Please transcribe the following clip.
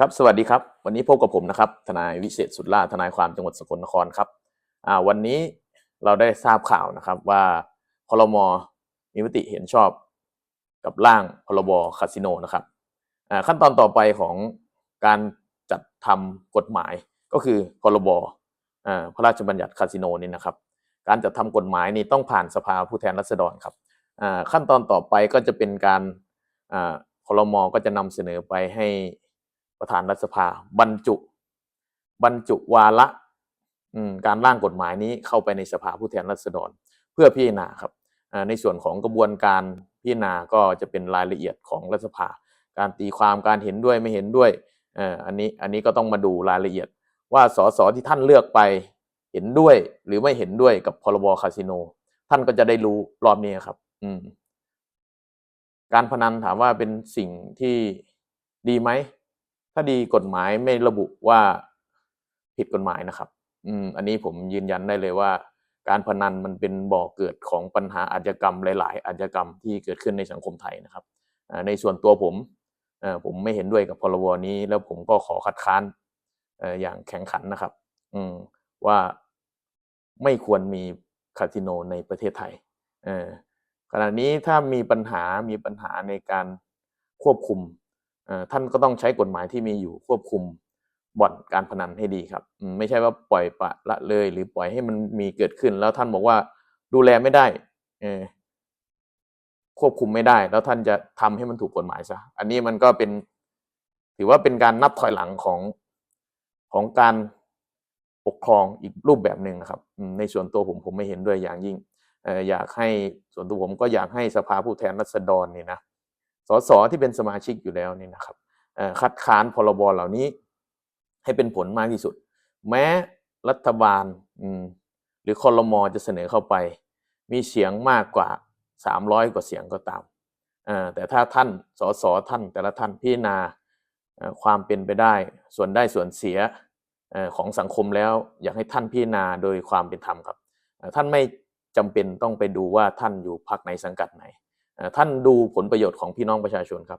ครับสวัสดีครับ วันนี้พบกับผมนะครับ ทนายวิเศษสุดล่าทนายความจังหวัดสกลนครครับอ่าวันนี้เราได้ทราบข่าวนะครับว่าพรมมีมติเห็นชอบกับร่างพรบคาสิโนนะครับอ่าขั้นตอนต่อไปของการจัดทำกฎหมายก็คือพรบอ่าพระราชบัญญัติคาสิโนนี่นะครับ การจัดทำกฎหมายนี่ต้องผ่านสภาผู้แทนราษฎรครับอ่าขั้นตอนต่อไปก็จะเป็นการอ่าพรมก็จะนำเสนอไปให้ ประธานรัฐสภา บรรจุ บรรจุวาระการร่างกฎหมายนี้เข้าไปในสภาผู้แทนราษฎร เพื่อพิจารณาครับในส่วนของกระบวนการพิจารณาก็จะเป็นรายละเอียดของรัฐสภา การตีความการเห็นด้วยไม่เห็นด้วยอันนี้อันนี้ก็ต้องมาดูรายละเอียด ว่าสสที่ท่านเลือกไปเห็นด้วยหรือไม่เห็นด้วยกับพรบคาสิโน ท่านก็จะได้รู้รอบนี้ครับ อืมการพนันถามว่าเป็นสิ่งที่ดีไหม ถ้าดีกฎหมายไม่ระบุว่าผิดกฎหมายนะครับ อืม อันนี้ผมยืนยันได้เลยว่า การพนันมันเป็นบ่อเกิดของปัญหาอาชญากรรมหลาย ๆ อาชญากรรมที่เกิดขึ้นในสังคมไทยนะครับในส่วนตัวผมผมไม่เห็นด้วยกับพรบนี้ แล้วผมก็ขอคัดค้านอย่างแข็งขันนะครับ อืมว่าไม่ควรมีคาสิโนในประเทศไทยขณะนี้ถ้ามีปัญหามีปัญหาในการควบคุม ท่านก็ต้องใช้กฎหมายที่มีอยู่ควบคุมบ่อนการพนันให้ดีครับ ไม่ใช่ว่าปล่อยปะละเลย หรือปล่อยให้มันมีเกิดขึ้น แล้วท่านบอกว่าดูแลไม่ได้ควบคุมไม่ได้ แล้วท่านจะทำให้มันถูกกฎหมายซะอันนี้มันก็เป็น ถือว่าเป็นการนับถอยหลังของของการปกครองอีกรูปแบบหนึ่งครับ ในส่วนตัวผมผมไม่เห็นด้วยอย่างยิ่งเอ่ออยากให้ส่วนตัวผมก็อยากให้สภาผู้แทนราษฎรนี่นะ สสที่เป็นสมาชิกอยู่แล้วนี่นะครับคัดค้านพรบเหล่านี้ ให้เป็นผลมากที่สุด แม้รัฐบาลหรือคอรมอจะเสนอเข้าไป มีเสียงมากกว่า 300 กว่าเสียงก็ตามแต่ถ้าท่านสสท่าน แต่ละท่านพิจารณาความเป็นไปได้ ส่วนได้ส่วนเสียของสังคมแล้ว อยากให้ท่านพิจารณาโดยความเป็นธรรมครับ ท่านไม่จำเป็นต้องไปดูว่าท่านอยู่พรรคไหนสังกัดไหน ท่านดูผลประโยชน์ของพี่น้องประชาชนครับ